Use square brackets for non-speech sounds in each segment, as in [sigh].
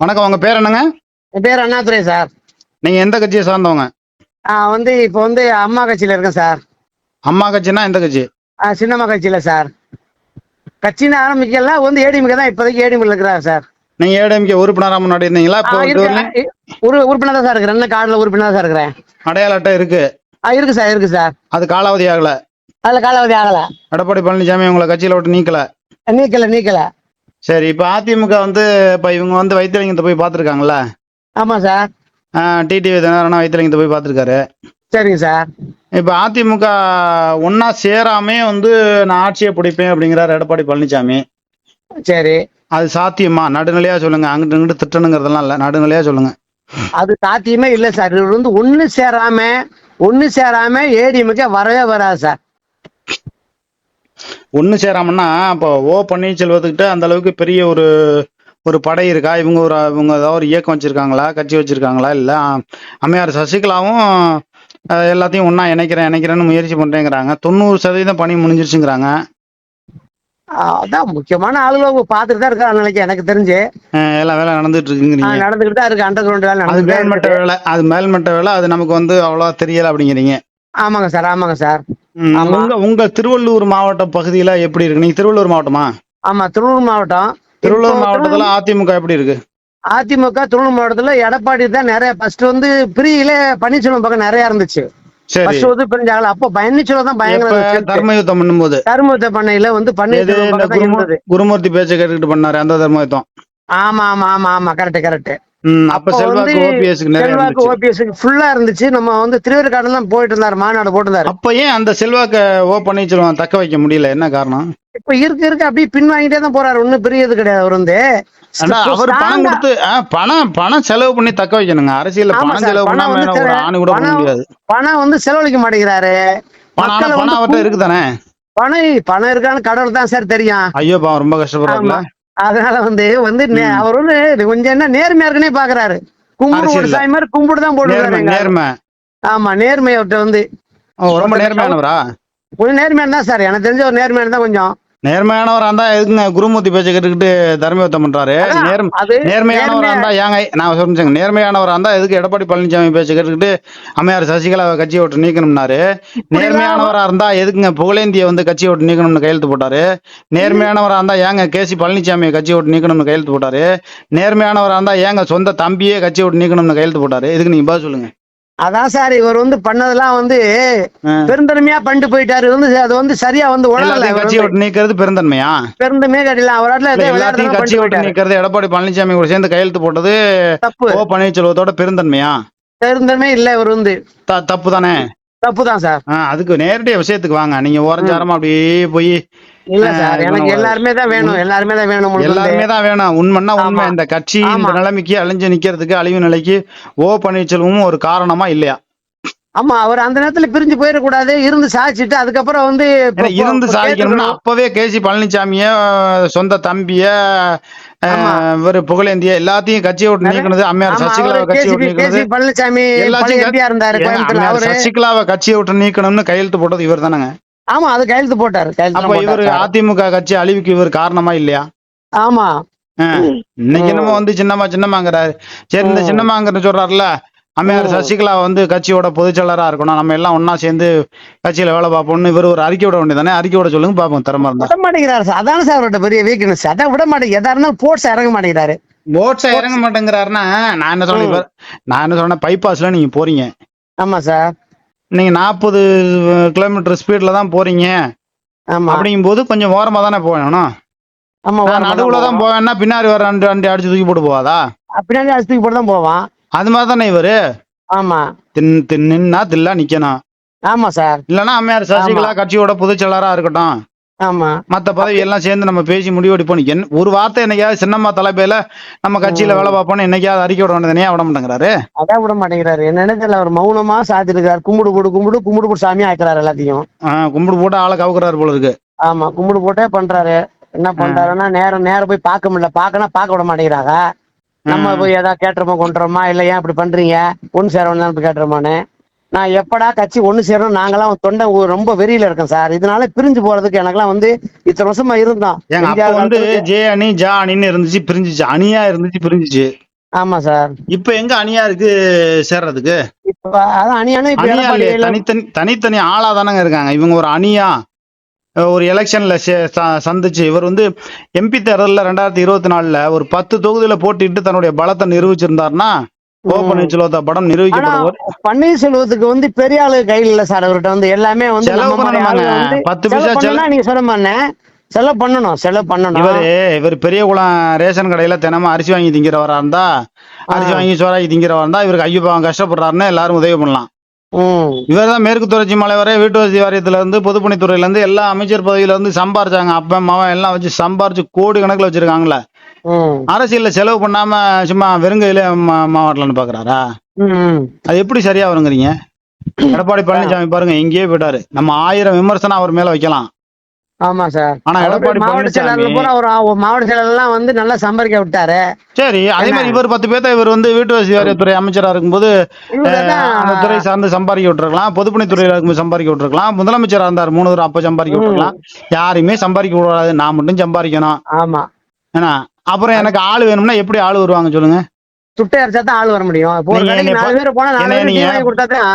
வணக்கம் உங்க பேர் என்னங்க? என் பேர் அண்ணாதுரை சார். நீங்க எந்த கட்சியை சார்ந்தவங்க? நான் வந்து இப்போ வந்து அம்மா கட்சியில் இருக்கேன் சார். அம்மா கட்சினா எந்த கட்சி? ஆ, சின்னம்மா கட்சியில் சார். கட்சின்னு ஆரம்பிக்கலாம் வந்து ஏடிஎம்கே தான் இப்போதைக்கு ஏடிஎம்ல இருக்கிறார் சார். நீங்க ஏடிஎம்கே உறுப்பினரா முன்னாடி இருந்தீங்களா? இப்போ ஆ, ஒரு உறுப்பினர் தான் சார் இருக்கிறேன். என்ன கார்டில் உறுப்பினர் தான் சார் இருக்கிறேன். அடையாள அட்டை இருக்கு. ஆ இருக்கு சார் இருக்கு சார். அது காலாவதி ஆகல. அதில் காலாவதி ஆகலை. எடப்பாடி பழனிசாமி உங்களை கட்சியில விட்டு நீக்கல. நீக்கல நீக்கல. சரி இப்போ அதிமுக வந்து இப்போ இவங்க வந்து வைத்தியலிங்கத்தை போய் பார்த்துருக்காங்கல்ல? ஆமாம் சார். டிடிவி தினகரனா வைத்தியலிங்கத்தை போய் பார்த்துருக்காரு. சரிங்க சார். இப்போ அதிமுக ஒன்னா சேராமே வந்து நான் ஆட்சியை பிடிப்பேன் அப்படிங்கிறார் எடப்பாடி பழனிசாமி. சரி. அது சாத்தியமா? நடுநிலையா சொல்லுங்க. அங்கிட்டு இங்கிட்டு திட்டணுங்கிறதெல்லாம் இல்லை. நடுநிலையா சொல்லுங்க. அது சாத்தியமே இல்லை சார். இவர் வந்து ஒன்று சேராம ஒன்று சேராம ஏடிஎம்கே வரவே வராது சார். ஒன்று சேராமன்னா இப்போ ஓ பன்னீர்செல்வத்துக்கிட்ட அந்த அளவுக்கு பெரிய ஒரு ஒரு படை இருக்கா? இவங்க ஒரு இவங்க ஏதாவது ஒரு இயக்கம் வச்சிருக்காங்களா? கட்சி வச்சிருக்காங்களா? இல்லை அம்மையார் சசிகலாவும் எல்லாத்தையும் ஒன்றா இணைக்கிறேன் இணைக்கிறேன்னு முயற்சி பண்ணுறேங்கிறாங்க தொண்ணூறு சதவீதம் பணி முடிஞ்சிருச்சுங்கிறாங்க. அதான் முக்கியமான ஆளுகளை அவங்க பார்த்துட்டு தான் இருக்காங்க நினைக்க எனக்கு தெரிஞ்சு. அஹ், எல்லாம் வேலை நடந்துட்டு இருக்குங்கிறீங்க நடந்துகிட்டு தான் இருக்கு அண்டர் கிரவுண்ட் வேலை அது மேல்மட்ட இருக்கு. வேலை அது மேல்மட்ட வேலை அது நமக்கு வந்து அவ்வளோ தெரியல அப்படிங்கிறீங்க. ஆமாங்க சார் ஆமாங்க சார். உங்க உங்க திருவள்ளூர் மாவட்ட பகுதியில எப்படி இருக்கு? நீங்க திருவள்ளூர் மாவட்டமா? ஆமா திருவள்ளூர் மாவட்டம். திருவள்ளூர் மாவட்டத்துல அதிமுக எப்படி இருக்கு? அதிமுக திருவள்ளூர் மாவட்டத்துல எடப்பாடி தான் நிறைய ஃபர்ஸ்ட் வந்து பிரியில பன்னீர்செல்வம் பக்கம் நிறைய இருந்துச்சு. ஃபர்ஸ்ட் வந்து அப்போ பன்னீர்செல்வம் தான் பயங்கர தர்மயுத்தம் பண்ணும்போது? தருமபுரத்தை பண்ணையில வந்து பன்னீர்செல்வம் குருமூர்த்தி பேச்சை கேட்டுக்கிட்டு பண்ணாரு அந்த தர்மயுத்தம்? ஆமா ஆமா ஆமா ஆமா கரெக்ட் கரெக்ட் அப்ப செல்வாக்கு வந்து ஓபிஎஸ்க்கு ஃபுல்லா இருந்துச்சு. நம்ம வந்து திருவேற்காடு தான் போயிட்டு இருந்தாரு மாநாடு போட்டிருந்தாரு. அப்ப ஏன் அந்த செல்வாக்க ஓ பன்னீர்செல்வம் தக்க வைக்க முடியல? என்ன காரணம்? இப்ப இருக்க இருக்க. அப்படியே பின் வாங்கிட்டே தான் போறாரு. ஒண்ணும் பெரியது கிடையாது அவர் வந்து. அவர் பணம் கொடுத்து பணம் பணம் செலவு பண்ணி தக்க வைக்கணுங்க. அரசியல்ல ஆமா பணம் செலவு பண்ணாம ஒரு ஆணு கூட பண்ண பணம் முடியாது. பணம் வந்து செலவழிக்க மாட்டேங்கிறாரு. பணம் அவர்கிட்ட இருக்குதானே? பணம் பணம் இருக்கான்னு கடவுள் தான் சார் தெரியும். ஐயோ பாவம் ரொம்ப கஷ்டப்படுறாருல ஆமா. அதனால வந்து வந்து அவர் வந்து கொஞ்சம் என்ன நேர்மையா இருக்குன்னே பாக்குறாரு. கும்பிடு ஒரு. சாய் மாதிரி கும்பிடு தான் போட்டுருக்காரு நேர்மை ஆமா நேர்மை அவர்கிட்ட வந்து. ரொம்ப நேர்மையானவரா? கொஞ்சம் நேர்மையான தான் சார் எனக்கு தெரிஞ்ச ஒரு நேர்மையான தான் கொஞ்சம் நேர்மையானவரா இருந்தா எதுக்குங்க? குருமூர்த்தி பேச்சை கேட்டுக்கிட்டு தர்மயுத்தம் பண்றாரு. நேர்மையானவரா நேர்மையா- இருந்தா ஏங்க நான் சொல்லுங்க நேர்மையானவரா இருந்தா எதுக்கு எடப்பாடி பழனிசாமி பேச்ச கேட்டுக்கிட்டு அம்மையார் சசிகலாவை கட்சியை விட்டு நீக்கணும்னாரு. நேர்மையானவரா இருந்தா எதுக்குங்க புகழேந்திய வந்து கட்சியை விட்டு நீக்கணும்னு கையெழுத்து போட்டாரு? நேர்மையானவரா இருந்தா ஏங்க கேசி பழனிசாமியை கட்சியை விட்டு நீக்கணும்னு கையெழுத்து போட்டாரு? நேர்மையானவரா இருந்தா ஏங்க சொந்த தம்பியே கட்சியை விட்டு நீக்கணும்னு கையெழுத்து போட்டாரு? இதுக்கு நீங்க பதில் சொல்லுங்க. அதான் சார் இவர் வந்து பண்ணதெல்லாம் வந்து. பெருந்தன்மையா பண்ணிட்டு போயிட்டாரு. வந்து அது வந்து சரியா வந்து கட்சியை வந்து. விட்டு நீக்கிறது பெருந்தன்மையா? பெருந்தமே கட்டில அவராட்ல எல்லாத்தையும் கட்சியை விட்டு நீக்கிறது எடப்பாடி பழனிசாமி கூட சேர்ந்து கையெழுத்து போட்டது தப்பு. ஓ பன்னீர்செல்வத்தோட பெருந்தன்மையா? பெருந்தன்மை இல்ல இவர் வந்து. தப்பு தானே தப்பு தான் சார் அதுக்கு நேரடியா விஷயத்துக்கு வாங்க நீங்க ஓரஞ்சாரமா அப்படியே போய் இல்ல சார் எனக்கு எல்லாருமே தான் வேணும் எல்லாருமே தான் வேணும். எல்லாருமே தான் வேணும் உண்மைன்னா உண்மை. இந்த கட்சி இந்த. நிலைமைக்கு அழிஞ்சு நிக்கிறதுக்கு அழிவு நிலைக்கு ஓ பன்னீர்செல்வமும் ஒரு காரணமா இல்லையா ஆமா அவர் அந்த நேரத்துல பிரிஞ்சு போயிடக்கூடாது இருந்து சாச்சிட்டு அதுக்கப்புறம் வந்து இருந்து சாதிக்கணும்னா. அப்பவே கேசி பழனிசாமிய சொந்த தம்பிய. இவர் புகழேந்திய எல்லாத்தையும் கட்சியை விட்டு நீக்கணுது அம்மையார் சசிகலாவை கட்சியை விட்டு பழனிசாமி எல்லாத்தையும் சசிகலாவை கட்சியை விட்டு நீக்கணும்னு கையெழுத்து போட்டது இவர் தானங்க ஆமா அது கையெழுத்து போட்டாரு அப்ப இவர். அதிமுக கட்சி அழிவுக்கு இவர் காரணமா இல்லையா ஆமா. இன்னைக்கு என்னமோ வந்து சின்னம்மா சின்னம்மாங்கிறாரு சரி இந்த ம். சின்னம்மாங்கிற சொல்றாருல அம்மையார். சசிகலா வந்து கட்சியோட பொதுச்செயலரா இருக்கணும். நம்ம எல்லாம் ஒண்ணா சேர்ந்து கட்சியில வேலை பார்ப்போம்னு இவர் ஒரு அறிக்கை விட வேண்டியதானே அறிக்கை விட சொல்லுங்க பாப்போம் திறமை இருந்தா. விட மாட்டேங்கிறாரு சார். அதான சார் அவர்கிட்ட பெரிய வீக்னஸ் அதான் விட மாட்டேங்க. எதா இருந்தாலும் போர்ட்ஸ் இறங்க மாட்டேங்கிறாரு. ஓட்ஸா இறங்க மாட்டேங்கிறாருன்னா நான் என்ன சொன்னேன் நான் என்ன சொன்னேன் பைபாஸ்ல நீங்க போறீங்க. ஆமா சார். நீங்க நாற்பது கிலோமீட்டர் ஸ்பீட்ல தான் போறீங்க. ஆமா. அப்படிங்கும்போது கொஞ்சம் ஓரமா தானே போகணும். ஆமா நடுவுல தான் போவான். போவேன்னா பின்னாடி வர ரெண்டு வண்டி அடிச்சு தூக்கி போட்டு போவாதா? பின்னாடி அடிச்சு போட்டு தான் போவான் அது மாதிரி தானே இவரு? ஆமா. தின் தின் நின்னா தில்லா நிக்கணும். ஆமா சார். இல்லைன்னா அம்மையார் சசிகலா கட்சியோட பொதுச்செயலரா இருக்கட்டும். ஆமா. மத்த பதவி எல்லாம் சேர்ந்து நம்ம பேசி முடிவெடுப்போம் என் ஒரு வார்த்தை என்னைக்காவது சின்னம்மா தலைமையில நம்ம கட்சியில வேலை பார்ப்போம்னு என்னைக்காவது அறிக்கை விட வேண்டியது ஏன் விட மாட்டேங்கிறாரு? அதான் விட மாட்டேங்கிறாரு. என்னன்னு தெரியல அவர் மௌனமா சாத்திருக்காரு. கும்பிடு போடு கும்பிடு கும்பிடு போட்டு சாமியா ஆக்குறாரு எல்லாத்தையும். கும்பிடு போட்டு ஆளை கவுக்குறாரு போல இருக்கு. ஆமா கும்பிடு போட்டே பண்றாரு. என்ன பண்றாருன்னா நேரம் நேரம் போய் பார்க்க முடியல. பார்க்கனா பார்க்க விட மாட்டேங்கிறாங்க. நம்ம போய் ஏதாவது கேட்டுறோமா கொண்டுறோமா இல்ல ஏன் இப்படி பண்றீங்க? ஒண்ணு சேர வேண்டாம் கேட்டுறோமான்னு நான் எப்படா கட்சி ஒண்ணு சேரணும்? நாங்கெல்லாம் தொண்டை ரொம்ப வெறியில இருக்கேன் சார். இதனால பிரிஞ்சு போறதுக்கு எனக்கெல்லாம் வந்து இத்தனை வருஷமா இருந்தோம் வந்து ஜே அணி ஜா அணின்னு இருந்துச்சு பிரிஞ்சுச்சு. அணியா இருந்துச்சு பிரிஞ்சுச்சு. ஆமா சார். இப்ப எங்க அணியா இருக்கு சேர்றதுக்கு? இப்ப அதான் அணியானு தனித்தனி தனித்தனி ஆளா தானங்க இருக்காங்க. இவங்க ஒரு அணியா? ஒரு எலெக்ஷன்ல சந்திச்சு இவர் வந்து எம்பி தேர்தல்ல ரெண்டாயிரத்தி இருபத்தி நாலுல ஒரு பத்து தொகுதியில போட்டிட்டு தன்னுடைய பலத்தை நிரூபிச்சிருந்தாருன்னா ஓ. பன்னீர்செல்வத்தை படம் நிரூபிக்கப்படுவார். பன்னீர்செல்வத்துக்கு வந்து பெரிய ஆளு கையில் இல்ல சார் அவர்கிட்ட வந்து எல்லாமே வந்து பத்து பைசா நீங்க சொல்ல மாட்டேன் செலவு பண்ணணும் செலவு பண்ணணும். இவரு இவர் பெரிய குளம் ரேஷன் கடையில தினமும் அரிசி வாங்கி திங்கிறவரா இருந்தா அரிசி வாங்கி சோறாக்கி திங்கிறவரா இருந்தா இவருக்கு ஐயோ பாவம் கஷ்டப்படுறாருன்னு எல்லாரும் உதவி பண்ணலாம். இவர் தான் மேற்கு தொடர்ச்சி மலை வரை வீட்டு வசதி வாரியத்துல இருந்து பொதுப்பணித்துறையில இருந்து எல்லா அமைச்சர் பதவியில இருந்து சம்பாரிச்சாங்க. அப்ப மவன் எல்லாம் வச்சு சம்பாரிச்சு கோடி கணக்குல வச்சிருக்காங்கல்ல. ம். அரசியல்ல செலவு பண்ணாம சும்மா வெறுங்கையில மா- மாவட்டம்னு பாக்குறாரா? அது எப்படி சரியா வருங்கிறீங்க? எடப்பாடி பழனிசாமி பாருங்க எங்கேயே போயிட்டாரு. நம்ம ஆயிரம் விமர்சனம் அவர் மேல வைக்கலாம். ஆமா சார். ஆனா அவரு எடப்பாடி மாவட்ட செயலாளர் பூரா ஒரு ஒரு மாவட்ட செயலாளர் எல்லாம் வந்து நல்லா சம்பாதிக்க விட்டாரு. சரி அதே மாதிரி இவர் பத்து பேர்த்த இவர் வந்து வீட்டு வசதி வாரியத்துறை அமைச்சரா இருக்கும்போது அந்த துறை சார்ந்து சம்பாதிக்க விட்டுருக்கலாம் பொதுப்பணித்துறையில இருக்கும்போது சம்பாதிக்க விட்டுருக்கலாம் முதலமைச்சரா இருந்தார் மூணு தடவை அப்ப சம்பாதிக்க விட்டுருக்கலாம். யாரையுமே சம்பாதிக்க விடாது நான் மட்டும் சம்பாதிக்கணும். ஆமா. ஏன்னா அப்புறம் எனக்கு ஆள் வேணும்னா எப்படி ஆள் வருவாங்க சொல்லுங்க? சுட்டை அரைச்சா தான் ஆள் வர முடியும்.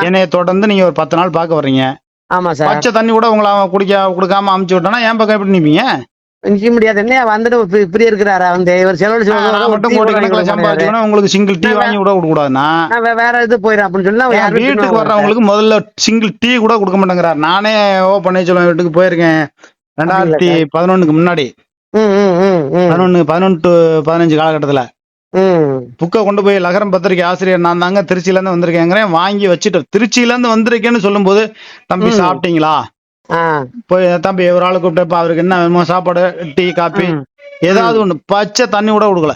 என்னைய தொடர்ந்து நீங்க ஒரு பத்து நாள் பார்க்க வர்றீங்க. ஆமா சார். பச்சை தண்ணி கூட உங்களை அவன் குடிக்க கொடுக்காம அமுச்சு விட்டானா? என் பக்கம் எப்படி நிப்பீங்க? நிக்க முடியாது. என்ன வந்துட்டு இப்ப- இப்படி இருக்கிறாரா? வந்து இவர் செலவு மட்டும் கோடி கணக்கில் சம்பாதிச்சுக்கணும் உங்களுக்கு சிங்கிள் டீ வாங்கி கூட கொடுக்க கூடாதுன்னா வேற இது போயிடும் அப்படின்னு சொல்லி வீட்டுக்கு. வர்றவங்களுக்கு முதல்ல சிங்கிள் டீ கூட கொடுக்க மாட்டேங்கிறார். நானே ஓ பன்னீர்செல்வம் வீட்டுக்கு போயிருக்கேன். ரெண்டாயிரத்தி பதினொன்னுக்கு முன்னாடி. பதினொன்னு பதினொன்று பதினஞ்சு காலகட்டத்துல. புக்கை கொண்டு போய் லகரம் பத்திரிகை ஆசிரியர் நான் தாங்க திருச்சியில இருந்து வந்திருக்கேங்கிறேன். வாங்கி வச்சுட்டு திருச்சியில இருந்து வந்திருக்கேன்னு சொல்லும்போது தம்பி. சாப்பிட்டீங்களா? போய் தம்பி ஒரு ஆளு கூப்பிட்டப்ப அவருக்கு என்ன வேணுமோ சாப்பாடு டீ காப்பி ம். ஏதாவது ஒண்ணு. பச்சை தண்ணி கூட கொடுக்கல.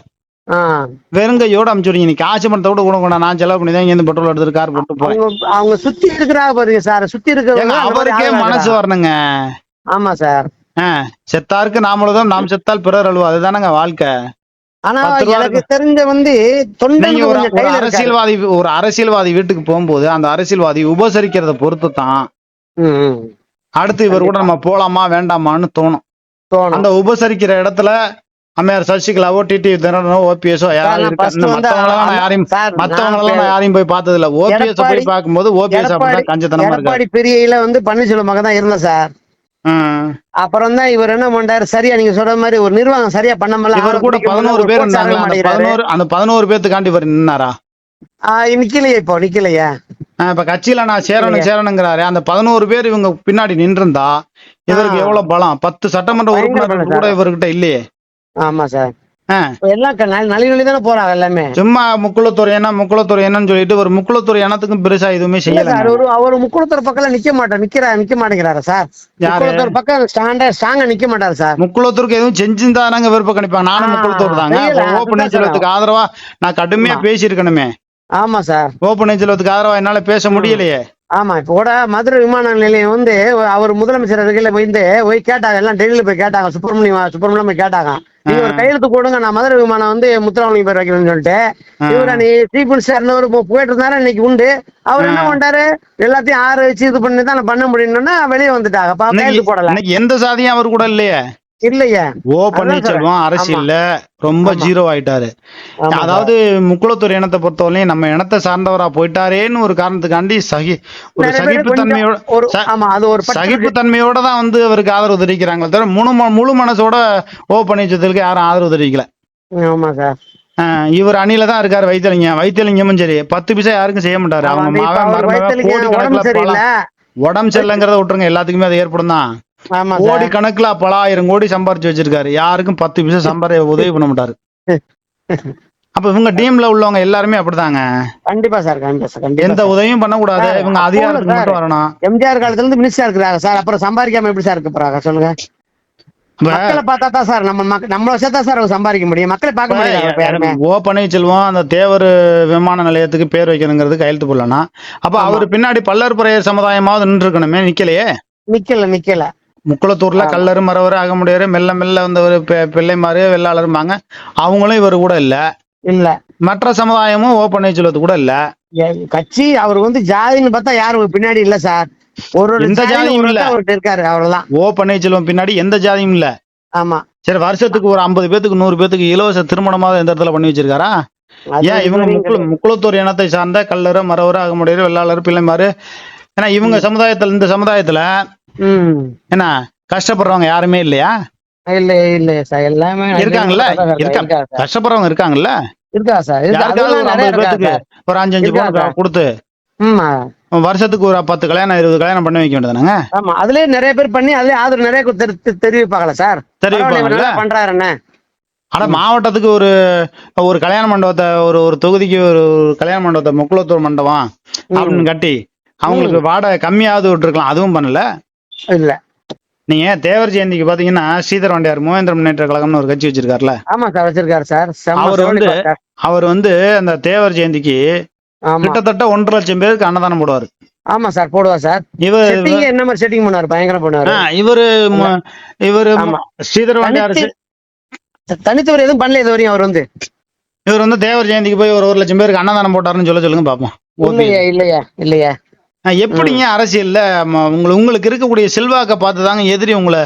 வெறுங்கையோட அமுச்சுடுங்க நீ காசு பணத்தை கூட கொடுக்க நான் செலவு பண்ணி தான் இங்க பெட்ரோல் எடுத்துட்டு கார் போட்டு போறேன். அவங்க சுத்தி இருக்கிறாங்க பாருங்க சார். சுத்தி இருக்கிறவங்க அவருக்கே மனசு. வரணுங்க. ஆமா சார். செத்தாருக்கு நாமளும் நாம் செத்தால் பிறர் அழுவா அதுதானங்க வாழ்க்கை. ஆனா எனக்கு தெரிஞ்ச வந்து ஒரு. அரசியல்வாதி ஒரு அரசியல்வாதி வீட்டுக்கு போகும்போது அந்த அரசியல்வாதி உபசரிக்கிறத பொறுத்து தான். அடுத்து இவர் கூட நம்ம போலாமா வேண்டாமான்னு தோணும். தோணும். அந்த உபசரிக்கிற இடத்துல அம்மையார் சசிகலாவோ டிடி தினகரனோ ஓபிஎஸோ யாராவது இருக்கா மத்தவங்களெல்லாம் யாரையும் மத்தவங்களெல்லாம் யாரையும் போய் பார்த்தது இல்ல ஓபிஎஸ் போய் பார்க்கும்போது ஓபிஎஸ் அப்படிதான் கஞ்சத்தனமா இருக்காரு. எடப்பாடி பெரியயில வந்து பன்னீர்செல்வம் மகன் தான் இருந்தேன் சார். அப்புறம் தான் இவர் என்ன பண்றாரு? சரியா நீங்க சொல்ற மாதிரி ஒரு நிர்வாகம் சரியா பண்ண முடியல. இவர் கூட பதினோரு பேர் அந்த பதினோரு பேத்துக்காண்டி இவர் நின்னாரா? நிக்கலையே இப்போ நிக்கலையே. இப்ப கட்சியில நான் சேரணும் சேரணுங்கிறாரு. அந்த பதினோரு பேர் இவங்க பின்னாடி நின்றிருந்தா இவருக்கு. எவ்வளவு பலம்? பத்து சட்டமன்ற உறுப்பினர்கள் கூட இவர்கிட்ட இல்லையே. ஆமா சார். எல்லாம் நலி நலி தானே போறாங்க எல்லாமே? சும்மா முக்குளத்துறை என்ன முக்குளத்துறை என்னன்னு சொல்லிட்டு ஒரு முக்குளத்துறை எனத்துக்கும் பெருசா எதுவுமே செய்யல சார் ஒரு அவர் முக்குளத்தூர் பக்கம் நிக்க மாட்டார் நிக்கிறா நிக்க மாட்டேங்கிறாரா சார்? முக்குளத்தூர் பக்கம் ஸ்டாண்டா ஸ்ட்ராங்கா நிக்க மாட்டாரு சார். முக்குளத்தூருக்கு எதுவும் செஞ்சிருந்தாங்க விருப்ப கணிப்பாங்க. நானும் முக்குளத்தூர் தாங்க. செய்யல, அப்ப ஓ அதுதான் பன்னீர்செல்வத்துக்கு ஆதரவா நான் கடுமையா. பேசியிருக்கணுமே. ஆமா சார். ஓ பன்னீர்செல்வத்துக்கு ஆதரவா என்னால பேச முடியலையே. ஆமா இப்ப கூட மதுரை விமான நிலையம் வந்து அவர் முதலமைச்சர் அருகில வந்து போய் கேட்டாங்க. எல்லாம் டெல்லியில போய் கேட்டாங்க. சுப்பிரமணியம் சுப்பிரமணியம் போய் கேட்டாங்க. நீங்க ஒரு கையெழுத்து போடுங்க. நான் மதுரை விமானம் வந்து முத்துராமலிங்க பேர் வைக்கிறேன்னு சொல்லிட்டு. இவர நீ சீஃப் மினிஸ்டர் போயிட்டு இருந்தாரு. இன்னைக்கு உண்டு. அவர் என்ன. பண்றாரு எல்லாத்தையும் ஆறு வச்சு இது பண்ணி தான் பண்ண முடியும்னா வெளியே வந்துட்டாங்க. கையெழுத்து போடல. எந்த சாதியும் அவர் கூட இல்லையே. இல்லையே. ஓ பன்னீர்செல்வம் அரசியல்ல ரொம்ப. ஜீரோ ஆயிட்டாரு. அதாவது முக்குளத்தூர் இனத்தை பொறுத்தவரையும் நம்ம இனத்தை சார்ந்தவரா போயிட்டாரேன்னு ஒரு காரணத்துக்காண்டி சகி ஒரு சகிப்பு தன்மையோட சகிப்பு தன்மையோட தான் வந்து அவருக்கு ஆதரவு தெரிவிக்கிறாங்களே தவிர முழு முழு மனசோட ஓ பன்னீர்செல்வத்துக்கு யாரும் ஆதரவு தெரிவிக்கல. ஆமா சார். இவர் அணில தான் இருக்காரு வைத்தியலிங்கம். வைத்தியலிங்கமும் சரி பத்து பைசா யாருக்கும் செய்ய மாட்டாரு. அவங்க உடம்பு சரியில்லைங்கிறத விட்டுருங்க எல்லாத்துக்குமே அது ஏற்படும் தான் கோடி கணக்குல பல ஆயிரம் கோடி சம்பாரிச்சு வச்சிருக்காரு. யாருக்கும் பத்து பைசா சம்பாரி உதவி பண்ண மாட்டாரு. அப்ப இவங்க டீம்ல உள்ளவங்க எல்லாருமே அப்படிதாங்க. கண்டிப்பா சார் கண்டிப்பா சார் எந்த. உதவியும் பண்ணக்கூடாது. இவங்க அதிகாரத்துக்கு மட்டும் வரணும். எம்ஜிஆர் காலத்துல இருந்து மினிஸ்டர் இருக்கிறாங்க சார். அப்புறம் சம்பாதிக்காம எப்படி சார் இருக்க சொல்லுங்க. மக்களை பார்த்தா தான் சார் நம்ம மக்க- நம்மள வச்சா சார் சம்பாதிக்க முடியும். மக்களை பார்க்க முடியாது யாருமே. ஓ பன்னீர்செல்வம் அந்த தேவர் விமான நிலையத்துக்கு பேர் வைக்கணுங்கிறது கையெழுத்து போடலனா அப்ப. அவர் பின்னாடி பல்லர் புறையர் சமுதாயமாவது நின்று இருக்கணுமே நிக்கலையே? நிக்கல நிக்கல. முக்குளத்தூர்ல. கல்லறு மரவர் அகமுடையர் மெல்ல மெல்ல வந்த ஒரு பிள்ளைமாரு வெள்ளாளருமாங்க அவங்களும் இவர் கூட இல்ல. இல்ல. மற்ற சமுதாயமும் ஓ பன்னீர்செல்வத்து கூட இல்ல. கட்சி அவர் வந்து ஜாதின்னு பார்த்தா யாரும் பின்னாடி இல்ல சார். ஒரு எந்த ஜாதியில ஜாதியும் இல்ல. இருக்காரு அவ்வளவுதான். ஓ பன்னீர்செல்வம் பின்னாடி எந்த ஜாதியும் இல்ல. ஆமா. சரி வருஷத்துக்கு ஒரு ஐம்பது பேத்துக்கு நூறு பேத்துக்கு இலவச திருமணமாவது எந்த இடத்துல பண்ணி வச்சிருக்காரா? ஏன் இவங்க முக்குள முக்குளத்தூர் இனத்தை சார்ந்த கல்லறு மரவர் அகமுடையர் வெள்ளாளர் பிள்ளைமாரு. ஏன்னா இவங்க சமுதாயத்துல இந்த சமுதாயத்துல என்ன கஷ்டப்படுறவங்க யாருமே இல்லையா? இல்ல இல்ல சார் எல்லாமே இருக்காங்கல்ல? இருக்கா? இருக்கா. சார் கஷ்டப்படுறவங்க இருக்காங்கல்ல? இருக்கா சார். யாருக்காவது ஒரு அஞ்சு அஞ்சு பவுன்? கொடுத்து வருஷத்துக்கு ஒரு பத்து கல்யாணம் இருபது கல்யாணம் பண்ண வைக்க வேண்டியதானங்க ஆமா. அதுலயே நிறைய பேர் பண்ணி அதுலயே ஆதரவு நிறைய தெரிவிப்பாங்களா சார் நல்லா பண்றாருன்னு ஆனா மாவட்டத்துக்கு ஒரு ஒரு கல்யாண மண்டபத்தை ஒரு ஒரு தொகுதிக்கு ஒரு ஒரு கல்யாண மண்டபத்தை முக்குளத்தூர் மண்டபம் அப்படின்னு கட்டி அவங்களுக்கு வாடகை கம்மியாவது விட்டுருக்கலாம். அதுவும் பண்ணல. இல்ல. நீங்க தேவர் ஜெயந்திக்கு பாத்தீங்கன்னா ஸ்ரீதர் வண்டியார் மூவேந்திர முன்னேற்ற கழகம்னு ஒரு கட்சி வச்சிருக்காருல? ஆமா சார் வச்சிருக்காரு சார். அவர் வந்து-. அவர் வந்து அந்த தேவர் ஜெயந்திக்கு கிட்டத்தட்ட ஒன்றரை லட்சம் பேருக்கு அன்னதானம் போடுவாரு. ஆமா சார் போடுவா சார். இவர் என்ன மாதிரி செட்டிங் பண்ணுவாரு? பயங்கரம் பண்ணுவாரு. இவரு இவரு. ஸ்ரீதர் வண்டியார் தனித்து- தனித்தவர் எதுவும் பண்ணல இது வரையும் அவர் வந்து. இவர் வந்து தேவர் ஜெயந்திக்கு போய் ஒரு ஒரு லட்சம் பேருக்கு அன்னதானம் போட்டாருன்னு சொல்ல சொல்லுங்க பாப்போம். இல்லையா இல்லையா. எப்படிங்க அரசியல்ல ம, உங்களுக்கு உங்களுக்கு இருக்கக்கூடிய செல்வாக்க பார்த்து தாங்க எதிரி உங்களை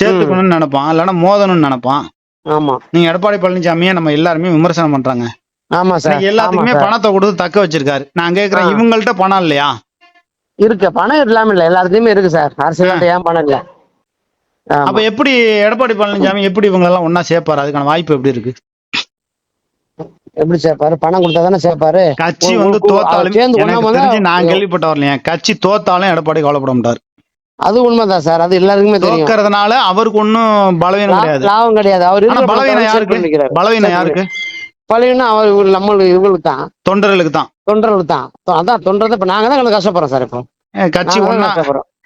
சேர்த்துக்கணும்னு நினைப்பான். இல்லைன்னா மோதணும்னு நினைப்பான். ஆமா. நீங்க எடப்பாடி பழனிசாமியை நம்ம எல்லாருமே விமர்சனம் பண்றாங்க. ஆமா சார். எல்லாத்துக்குமே. பணத்தை கொடுத்து தக்க வச்சிருக்காரு. நான் கேக்குறேன். இவங்கள்ட்ட பணம் இல்லையா? இருக்கு. பணம் இல்லாம இல்ல. எல்லாத்துலயுமே இருக்கு சார். அரசியல் ஏன் பணம் இல்ல. அப்ப எப்படி எடப்பாடி பழனிசாமி எப்படி இவங்க எல்லாம் ஒன்னா சேர்ப்பாரு? அதுக்கான வாய்ப்பு எப்படி இருக்கு? எப்படி சேர்ப்பாரு? பணம் கொடுத்தா தானே சேர்ப்பாரு? கட்சி வந்து தோத்தாலும் நான் கேள்விப்பட்ட வரலையா. கட்சி தோத்தாலும் எடப்பாடி கவலைப்பட மாட்டார். அது உண்மைதான் சார். அது எல்லாருக்குமே தோக்கறதுனால அவருக்கு ஒன்றும் பலவீனம் கிடையாது. லாபம் கிடையாது. அவர் பலவீனம் யாருக்கு. பலவீனம் யாருக்கு? பலவீனம் அவர் நம்மளுக்கு இவங்களுக்கு தான் தொண்டர்களுக்கு தான் தொண்டர்களுக்கு தான் அதான் தொண்டரை இப்ப நாங்க தான் கொஞ்சம் கஷ்டப்படுறோம் சார் இப்போ. கட்சி ஒன்னா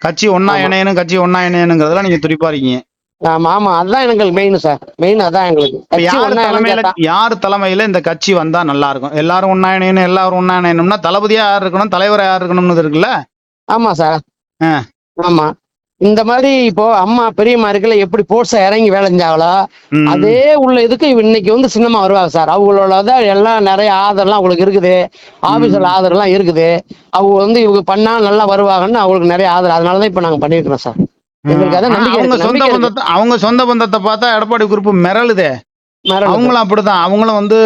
கட்சி ஒன்னா. இணையணும் கட்சி ஒன்னா இணையணுங்கிறதுல நீங்க துடிப்பா இருக்கீங்க. ஆமா ஆமா அதுதான் எங்களுக்கு மெயின் சார் மெயின் அதான் எங்களுக்கு. யார் தலைமையில. யார் தலைமையில இந்த கட்சி வந்தா நல்லா இருக்கும்? எல்லாரும் ஒன்னா இணையணும் எல்லாரும் ஒன்னா இணையணும்னா தளபதியா யார் இருக்கணும் தலைவரா யார் இருக்கணும்னு இருக்குல்ல? ஆமா சார். ஆமா. இந்த மாதிரி இப்போ அம்மா பெரியம்மா இருக்குல்ல எப்படி போர்ஸா இறங்கி வேலை செஞ்சாங்களோ. அதே உள்ள இதுக்கு இன்னைக்கு வந்து சின்னமா வருவாங்க சார் அவங்களோட தான் எல்லாம் நிறைய ஆதரவுலாம் அவங்களுக்கு இருக்குது. ஆபீஸ்ல ஆதரவுலாம் இருக்குது. அவங்க வந்து இவங்க பண்ணா நல்லா வருவாங்கன்னு அவங்களுக்கு நிறைய ஆதரவு. அதனாலதான் இப்ப நாங்க பண்ணிருக்கிறோம் சார் அவங்க சொந்த. பந்தத்தை அவங்க சொந்த பந்தத்தை பார்த்தா எடப்பாடி குரூப் மிரளுதே. அவங்களும் அப்படிதான் அவங்களும் வந்து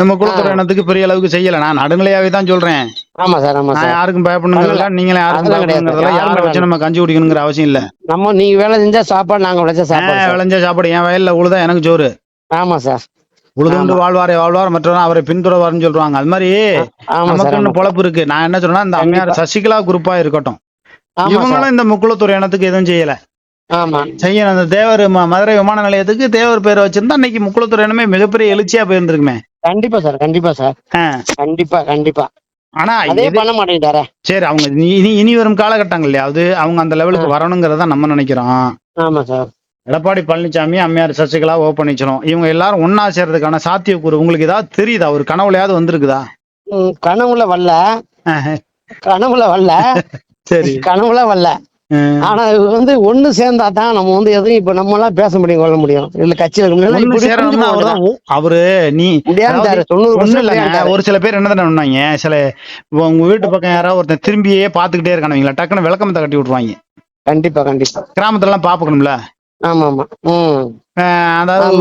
நம்ம குலத்துறை இனத்துக்கு பெரிய அளவுக்கு செய்யல. நான் நடுநிலையாவே தான் சொல்றேன். ஆமா சார் ஆமா நான் யாருக்கும் பயப்படணுங்கிறதுல நீங்களே யாருக்கும். பயப்படணுங்கிறதுல யாரை வச்சு நம்ம கஞ்சி குடிக்கணுங்கிற அவசியம் இல்ல. நம்ம நீங்க வேலை செஞ்சா சாப்பாடு நாங்க விளைச்ச சாப்பாடு. விளைஞ்ச சாப்பாடு. என் வயல்ல உழுதா எனக்கு சோறு. ஆமா சார். உழுதுண்டு வாழ்வாரே வாழ்வார் மற்றவரும் அவரை பின்தொடர்வார்னு சொல்றாங்க. அது மாதிரி நமக்கு பொழப்பு இருக்கு. நான் என்ன சொல்றேன்னா இந்த அம்மையார். சசிகலா குரூப்பா இருக்கட்டும். இவங்களும் இந்த முக்குளத்துறை இனத்துக்கு எதுவும் செய்யல. ஆமா. செய்யணும் அந்த தேவர் மதுரை விமான நிலையத்துக்கு தேவர் பேரை வச்சிருந்தா இன்னைக்கு முக்குளத்துறை இனமே மிகப்பெரிய எழுச்சியா போயிருந்திருக்குமே. கண்டிப்பா சார் கண்டிப்பா சார். கண்டிப்பா கண்டிப்பா. ஆனா அதே பண்ண மாட்டேங்கிட்டாரே சரி அவங்க இனி இனி- வரும் காலகட்டங்கள்லயாவது அவங்க அந்த லெவலுக்கு வரணுங்கிறத நம்ம நினைக்கிறோம். ஆமா சார். எடப்பாடி பழனிசாமி அம்மையார் சசிகலா ஓ பன்னீர்செல்வம் இவங்க எல்லாரும் ஒன்னா சேர்றதுக்கான சாத்தியக்கூறு உங்களுக்கு ஏதாவது தெரியுதா? ஒரு கனவுலையாவது வந்திருக்குதா? கனவுல வரல. கனவுல வரல. [laughs] சரி. கனவுல வரல. ஆனா இது வந்து ஒண்ணு சேர்ந்தா தான் நம்ம வந்து எதுவும் இப்ப நம்ம எல்லாம் பேச முடியும் கொள்ள முடியும். இல்ல கட்சி வைக்க முடியும் ஒண்ணு இப்படி சேரணும்னா புரிஞ்சு அவர்தான் ஓ- அவரு நீ. ஒரு சில பேர் என்ன பண்ணாங்க சில உங்க வீட்டு பக்கம் யாராவது ஒருத்தன் திரும்பியே பாத்துக்கிட்டே இருக்கானுங்களா டக்குன்னு விளக்கமத்தை கட்டி விட்டுருவாங்க. கண்டிப்பா கண்டிப்பா. கிராமத்துல எல்லாம் பாப்புக்கணும்ல? ஆமா ஆமா ம். ஆஹ் அதாவது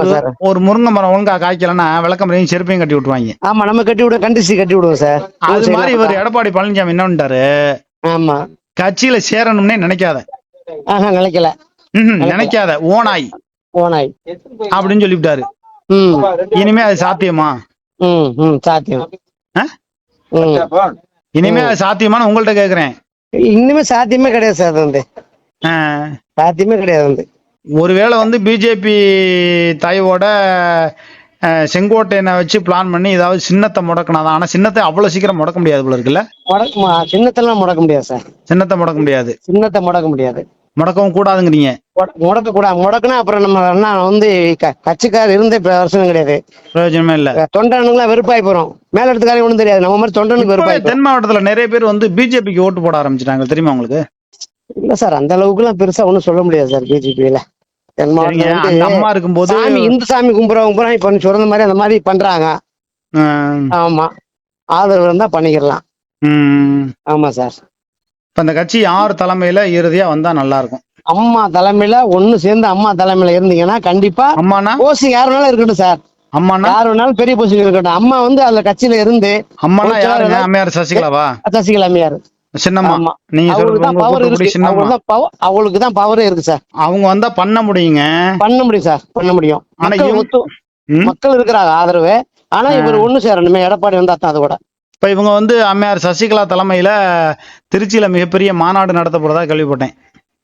ஒரு- முருங்கை மரம் ஒழுங்கா காய்க்கலன்னா விளக்கமரையும் செருப்பையும் கட்டி விட்டுருவாங்க. ஆமா நம்ம கட்டி விடுவோம் கண்டிச்சு கட்டி விடுவோம் சார். அது மாதிரி இவர் எடப்பாடி பழனிசாமி என்ன பண்ணிட்டாரு? ஆமா. கட்சியில சேரணும்னே நினைக்காத. ஆஹா நினைக்கல. நினைக்காத. ஓனாய். ஓனாய். அப்படின்னு சொல்லிவிட்டாரு. இனிமே அது சாத்தியமா? சாத்தியம். இனிமே அது சாத்தியமான்னு உங்கள்ட்ட கேக்குறேன். இன்னுமே சாத்தியமே கிடையாது சார் வந்து. சாத்தியமே கிடையாது வந்து. ஒருவேளை வந்து பிஜேபி தாயோட அஹ், செங்கோட்டையனை வச்சு பிளான் பண்ணி ஏதாவது சின்னத்தை முடக்கினாதான் ஆனா சின்னத்தை அவ்வளவு சீக்கிரம் முடக்க முடியாது போல இருக்குல்ல? முடக்க மு- சின்னத்தெல்லாம் முடக்க முடியாது சார். சின்னத்தை முடக்க முடியாது. சின்னத்தை முடக்க முடியாது. முடக்கவும் கூடாதுங்கிறீங்க. முட- முடக்க கூடாது முடக்குனா அப்புறம் நம்ம என்ன வந்து க- கட்சிக்கார் இருந்தே வருஷம் கிடையாது. பிரயோஜனமே இல்ல. தொண்டனுக்குலாம் வெறுப்பாய் போறோம். மேல இடத்துக்காரங்க ஒண்ணும் தெரியாது. நம்ம மாதிரி தொண்டனுக்கு வெறுப்பாய் தென் மாவட்டத்துல நிறைய பேர் வந்து பிஜேபிக்கு ஓட்டு போட ஆரம்பிச்சிட்டாங்க. தெரியுமா உங்களுக்கு? இல்ல சார் அந்த அளவுக்கு எல்லாம் பெருசா ஒண்ணும் சொல்ல முடியாது சார் பிஜேபியில அம்மா இருக்கும்போது சாமி இந்து சாமி கும்புறவங்க பூரா இப்ப சொல்ற மாதிரி அந்த மாதிரி பண்றாங்க. ஆமா. ஆதரவு இருந்தா பண்ணிக்கலாம். ஆமா சார். இப்ப அந்த கட்சி யார் தலைமையில இறுதியா வந்தா நல்லா இருக்கும் அம்மா தலைமையில ஒண்ணு சேர்ந்து அம்மா தலைமையில இருந்தீங்கன்னா கண்டிப்பா அம்மானா? ஓசி யாருனாலும் இருக்கட்டும் சார். அம்மானா? யார் வேணாலும் பெரிய பொசிஷன் இருக்கட்டும். அம்மா வந்து அதுல கட்சியில இருந்து அம்மானா யாருங்க? நாள் அம்மையார் சசிகலாவா? சசிகலா அம்மையார். சின்னம்மா நீங்க அவங்களுக்கு தான் பவர் இருக்கு. சார் அவங்க வந்தா பண்ண முடியுங்க. பண்ண முடியும் சார் பண்ண முடியும். ஆனா மக்கள் இருக்கிறாங்க ஆதரவு. ஆனா. இவர் ஒண்ணு சேரணுமே எடப்பாடி வந்தா தான் அது கூட. இப்ப இவங்க வந்து அம்மையார் சசிகலா தலைமையில திருச்சியில மிகப்பெரிய மாநாடு நடத்த போறதா கேள்விப்பட்டேன்.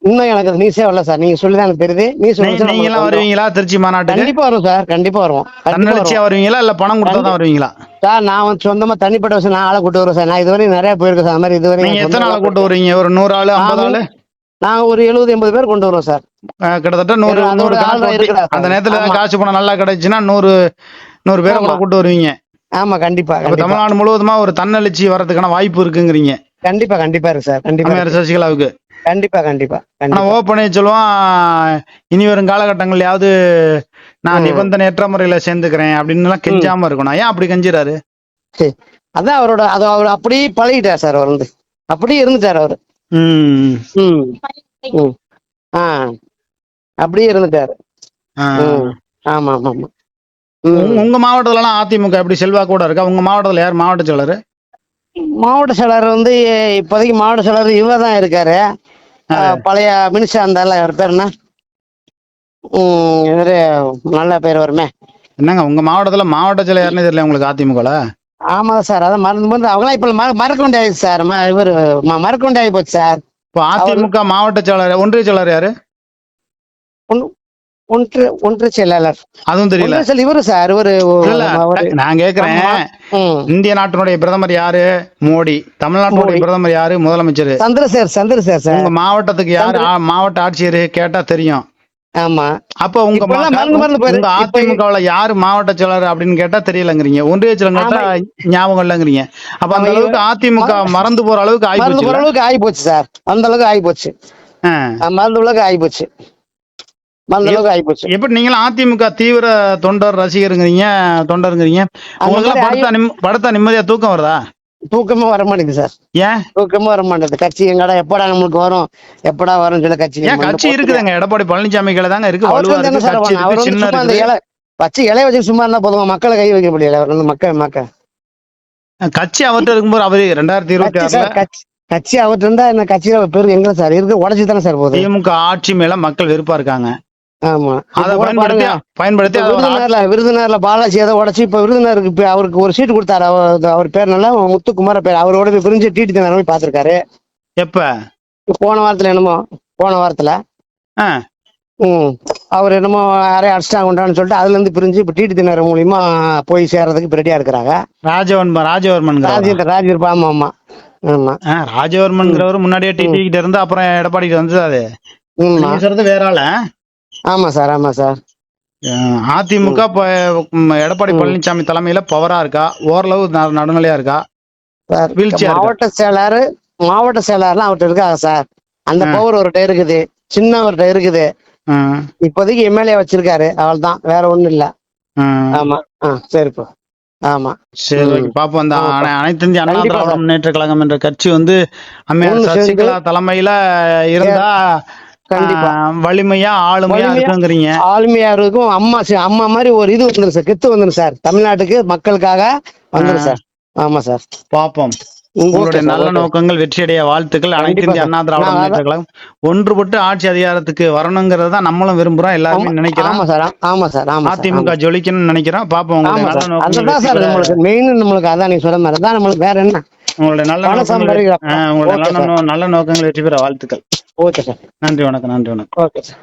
இன்னும் எனக்கு அது நியூஸே வரல சார் நீங்க சொல்லி தான் எனக்கு தெரியுது. நியூஸ் நீ- நீங்க எல்லாம் வருவீங்களா திருச்சி மாநாட்டுக்கு? கண்டிப்பா வரும் சார் கண்டிப்பா வருவோம். தன்னெழுச்சியா வருவீங்களா? இல்ல பணம் கொடுத்தா தான் வருவீங்களா? சார் நான் வந்து சொந்தமா தனிப்பட்ட விஷயம் நான் ஆளை கூட்டு வருவேன் சார் நான் இதுவரை நிறைய போயிருக்கேன் சார் மாதிரி இதுவரை நீங்க எத்தனை ஆளை கூட்டு வருவீங்க? ஒரு நூறு ஆளு ஐம்பது ஆளு? நான் ஒரு எழுபது எண்பது பேர் கொண்டு வருவோம் சார் கிட்டத்தட்ட நூறு நூறு. அந்த நேரத்துல. காசு பணம் நல்லா கிடைச்சுன்னா நூறு நூறு பேரை கூட. கூட்டு வருவீங்க. ஆமா கண்டிப்பா தமிழ்நாடு முழுவதுமா ஒரு தன்னெழுச்சி வரதுக்கான வாய்ப்பு இருக்குங்கிறீங்க. கண்டிப்பா கண்டிப்பா இருக்கு சார் கண்டிப்பா. சசிகலாவுக்கு. கண்டிப்பா கண்டிப்பா ஆனா ஓப்பனே சொல்லுவான் இனி வரும் காலகட்டங்கள்லயாவது நான். நிபந்தனையற்ற முறையில சேர்ந்துக்கிறேன் அப்படின்னு எல்லாம் கெஞ்சாம இருக்கணும். ஏன் அப்படி கெஞ்சுறாரு? அதான் அவரோட அது அவர் அப்படியே பழகிட்டார் சார் அவர் வந்து. அப்படியே இருந்துட்டார் அவர். ம். ம் ம். ஆ அப்படியே இருந்துட்டாரு. ஆமா ஆமா ஆமா உங்க- மாவட்டத்துல எல்லாம் அதிமுக எப்படி செல்வாக்கூட இருக்கா? உங்க மாவட்டத்துல யார் மாவட்ட செயலர்? மாவட்ட செயலர் வந்து இப்போதைக்கு மாவட்ட செயலர் இவர் தான் இருக்காரு. பழைய மினிஸ்டர் இருந்தால அவர் பேர் என்ன? இவரு நல்ல பேர் வருமே. என்னங்க உங்க மாவட்டத்துல மாவட்ட செயலர் யாருன்னு தெரியல உங்களுக்கு அதிமுகல? ஆமா சார் அதான் மறந்து மறந்து அவங்களாம் இப்ப மற- மறக்க வேண்டியாச்சு சார். இவரு மறக்க வேண்டியாகி போச்சு சார். இப்போ அதிமுக மாவட்ட செயலர் ஒன்றிய செயலர் யாரு? ஒன்று ஒன்று செயலாளர். அதுவும் தெரியல. செயல் இவரு சார் இவரு நான் கேக்குறேன். இந்திய நாட்டினுடைய பிரதமர் யாரு? மோடி. தமிழ்நாட்டினுடைய. பிரதமர் யாரு? முதலமைச்சர். சந்திரசேகர் சந்திரசேகர் சார் உங்க மாவட்டத்துக்கு யாரு? மாவட்ட ஆட்சியர் கேட்டா தெரியும். ஆமா. அப்ப உங்க உங்க அதிமுகவுல யாரு மாவட்ட செயலர் அப்படின்னு கேட்டா தெரியலங்கிறீங்க. ஒன்றிய செயலர் ஞாபகம் இல்லைங்கிறீங்க. அப்ப அந்த அளவுக்கு அதிமுக மறந்து போற அளவுக்கு ஆயிப்போச்சு போற அளவுக்கு ஆகி போச்சு சார் அந்த அளவுக்கு ஆகி போச்சு. மறந்து அளவுக்கு ஆகி போச்சு. மறந்த அளவுக்கு ஆகி போச்சு எப்படி நீங்களும் அதிமுக தீவிர தொண்டர் ரசிகருங்கிறீங்க தொண்டருங்கிறீங்க? உங்களுக்கு படுத்தா நிம் படுத்தா நிம்மதியா தூக்கம் வருதா? தூக்கமே வர மாட்டேங்குது சார். ஏன்? தூக்கமே வர மாட்டேங்குது கட்சி எங்கடா எப்படா நம்மளுக்கு வரும்? எப்படா வரும் சொல்ல கட்சி ஏன் கட்சி இருக்குதுங்க. எடப்பாடி பழனிசாமி கையில தாங்க இருக்கு? அவர் சின்ன அந்த இலை வச்சு இலைய வச்சு சும்மா இருந்தா போதுமா? மக்களை கை வைக்க முடியல. அவர் வந்து மக்கள் மக்கள் கட்சி அவர்கிட்ட இருக்கும்போது அவரு ரெண்டாயிரத்தி இருபத்தி ஆறுல கட்சி அவர்கிட்ட இருந்தா என்ன கட்சியில பேரு எங்க சார்? இருக்கு உடச்சு தானே சார் போகுது. திமுக ஆட்சி மேல மக்கள் வெறுப்பா இருக்காங்க. ஆமா அதை பயன்படுத்தி பயன்படுத்தி அதை விருதுநகர்ல விருதுநகர்ல பாலாஜி ஏதோ உடச்சு இப்ப விருதுநகருக்கு இப்ப அவருக்கு ஒரு சீட் கொடுத்தாரு அவர் அவர் பேர் நல்லா முத்துக்குமார பேர் அவரோட போய் பிரிஞ்சு டிடி தினம் போய் பாத்திருக்காரு எப்ப போன வாரத்துல என்னமோ போன வாரத்துல ம் அவர் என்னமோ யாரையும் அடிச்சிட்டாங்க கொண்டான்னு சொல்லிட்டு அதுல இருந்து பிரிஞ்சு இப்ப டிடி தினர் மூலியமா போய் சேர்றதுக்கு இப்ப ரெடியா இருக்கிறாங்க ராஜவர்மன் ராஜவர்மன் ராஜேந்திர ராஜேந்திர ஆமா ஆமா ஆமா ராஜவர்மன்ங்கிறவர் முன்னாடியே டிடி கிட்ட இருந்து அப்புறம் எடப்பாடி கிட்ட வந்து அது வேற ஆள ஆமா சார் ஆமா சார். அதிமுக இப்ப எடப்பாடி பழனிசாமி தலைமையில பவரா இருக்கா? ஓரளவு நடுநிலையா இருக்கா? மாவட்ட செயலாளர் மாவட்ட செயலாளர்லாம் அவர்கிட்ட இருக்காங்க சார். அந்த. பவர் அவர்கிட்ட இருக்குது. சின்னவர்கிட்ட இருக்குது. இப்போதைக்கு எம்எல்ஏ வச்சிருக்காரு. அவள்தான். வேற ஒண்ணும் இல்ல. ஆமா. ஆ சரிப்பா. ஆமா. சரி பாப்போம். அந்த அனைத்து இந்திய அண்ணா திராவிட. முன்னேற்ற கழகம் என்ற கட்சி வந்து அம்மையார் சசிகலா தலைமையில இருந்தா வலிமையா ஆளுமையா இருக்குங்கிறீங்க ஆளுமையா இருக்கும் அம்மா அம்மா மாதிரி ஒரு இது வந்துரும் சார். கித்து வந்துரும் சார். தமிழ்நாட்டுக்கு மக்களுக்காக வந்துரும் ஆ. சார். ஆமா சார். பாப்போம். உங்களுடைய நல்ல. நோக்கங்கள் வெற்றியடைய வாழ்த்துக்கள் அனைத்து இந்திய. அண்ணா திராவிட முன்னேற்ற கழகம் ஒன்றுபட்டு ஆட்சி அதிகாரத்துக்கு வரணுங்கிறது தான் நம்மளும் விரும்புறோம் எல்லாருமே நினைக்கிறோம். ஆமா சார். ஆமா சார் ஆமா அதிமுக ஜொலிக்கணும்னு நினைக்கிறோம். பாப்போம் உங்களுடைய நல்ல சார். பெற- நம்மளுக்கு மெயின் நம்மளுக்கு அதான் நீங்க சொல்ற மாதிரி. அதான் நம்மளுக்கு வேற என்ன? உங்களுடைய நல்ல நோக்கங்கள் உங்களுடைய. நோ- நல்ல நோக்கங்கள் வெற்றி பெற வாழ்த்துக்கள். ஓகே சார் நன்றி வணக்கம் நன்றி வணக்கம். Okay sir